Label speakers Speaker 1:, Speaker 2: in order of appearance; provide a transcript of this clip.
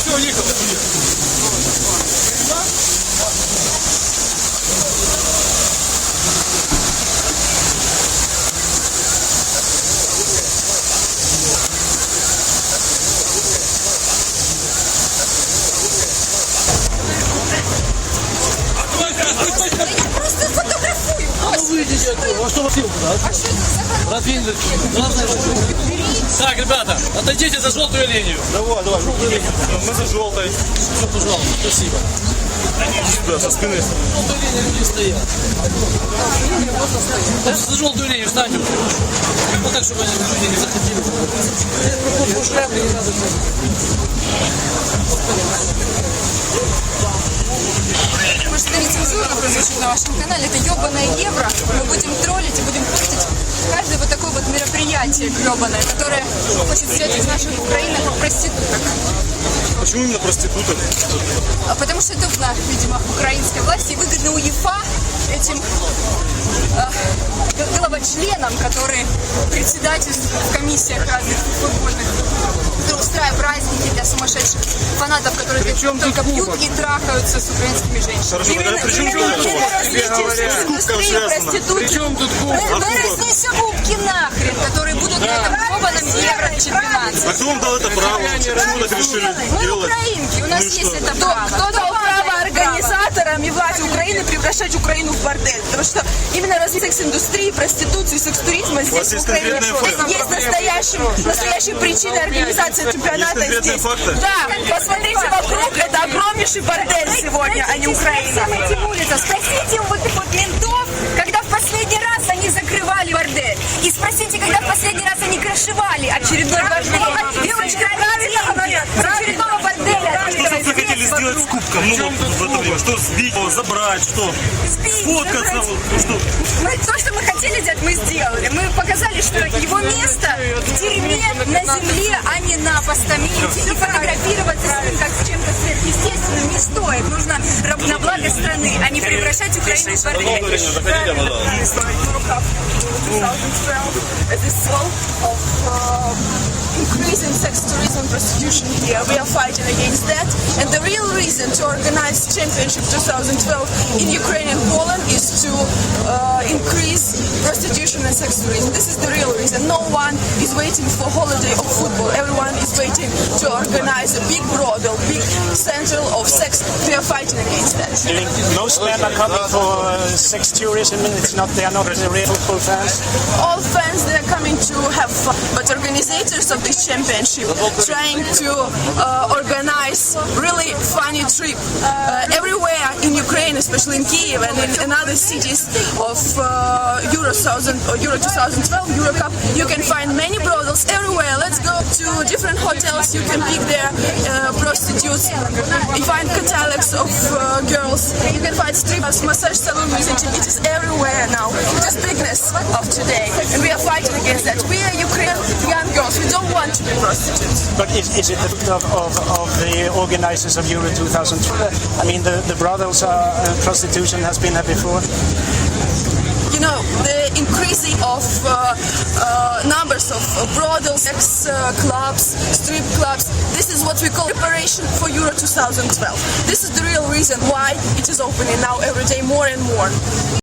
Speaker 1: Все, ехали, ехали. Что вас
Speaker 2: что-
Speaker 1: Так, ребята, отойдите за желтую линию.
Speaker 3: Давай, давай, желтую линию. Мы за желтой.
Speaker 1: Все, пожалуйста, спасибо.
Speaker 3: Сюда, со спины.
Speaker 1: Желтую линию люди стоят. Что за желтую линию встаньте. Вот так, чтобы они люди не заходили. Шляпе не надо.
Speaker 2: Прозвучит на вашем канале. Это ебаное евро. Мы будем троллить и будем портить каждое вот такое вот мероприятие гребаное, которое хочет взять из наших украинок проституток.
Speaker 3: Почему именно проституток?
Speaker 2: А Потому что это видимо, украинской власти и выгодно УЕФА этим э, головочленам, которые председательствуют в комиссиях разных футбольных, которые устраивают праздники сумасшедших фанатов, которые только пьют и трахаются с украинскими женщинами.
Speaker 3: Хорошо, при чем тут.
Speaker 2: Причем тут кубок? Мы, мы разнесем кубки нахрен, которые будут на этом ебаном евро-чемпионате.
Speaker 3: А кто вам дал это право? Почему так решили
Speaker 2: Мы
Speaker 3: делать?
Speaker 2: украинки, у нас
Speaker 3: Ну
Speaker 2: есть это право.
Speaker 4: Кто дал право организаторам и власти Украины превращать Украину в бордель? Потому что именно развитие секс-индустрии, проституции, секс-туризма здесь в
Speaker 3: есть
Speaker 4: Украине есть настоящим, настоящей причиной организации чемпионата здесь.
Speaker 3: факты?
Speaker 4: Да, посмотрите вокруг, это огромнейший бордель сегодня, а не Украина.
Speaker 2: Спросите у вот этих вот ментов, когда в последний раз они закрывали бордель. И спросите, когда
Speaker 3: кубком? Ну, вот в это время. Что, сбить его, забрать, что? Сфоткаться, вот, ну, что?
Speaker 2: Мы, то, что мы хотели сделать, мы сделали. Мы показали, что его место в дерьме на земле, а не на постаменте. И фотографироваться с ним как с чем-то сверхъестественным не стоит. Нужно на благо страны, а не превращать Украину в бордель.
Speaker 4: Prostitution here. We are fighting against that. And the real reason to organize Championship 2012 in Ukraine and Poland is prostitution and sex tourism. This is the real reason. No one is waiting for holiday of football. Everyone is waiting to organize a big brothel, big central of sex. We are fighting against that.
Speaker 5: Most men are coming for uh, sex tourism. It's not they are not the real football fans.
Speaker 4: all fans they are coming to have fun, but organizers of this championship trying to uh, organize really funny trip uh, in Ukraine, especially in Kiev and in, in other cities of uh, Euro 2000 or Euro 2012 Euro Cup. You can find many brothels everywhere. Let's go to different hotels. You can pick their uh, prostitutes. You find catalogs of uh, girls. You can find strippers, massage salon music. It is everywhere now. It is bigness of today, and we are fighting against that. We are Ukrainian young girls. We don't want to be prostitutes.
Speaker 5: But is, is it the of, of, of the organizers of Euro 2012? I mean, the, the brothels are, uh, prostitution has been there before.
Speaker 4: You know, the increasing of uh, uh, numbers of uh, brothels, sex uh, clubs, strip clubs. This is what we call preparation for Euro 2012. This is the real reason why it is opening now every day more and more.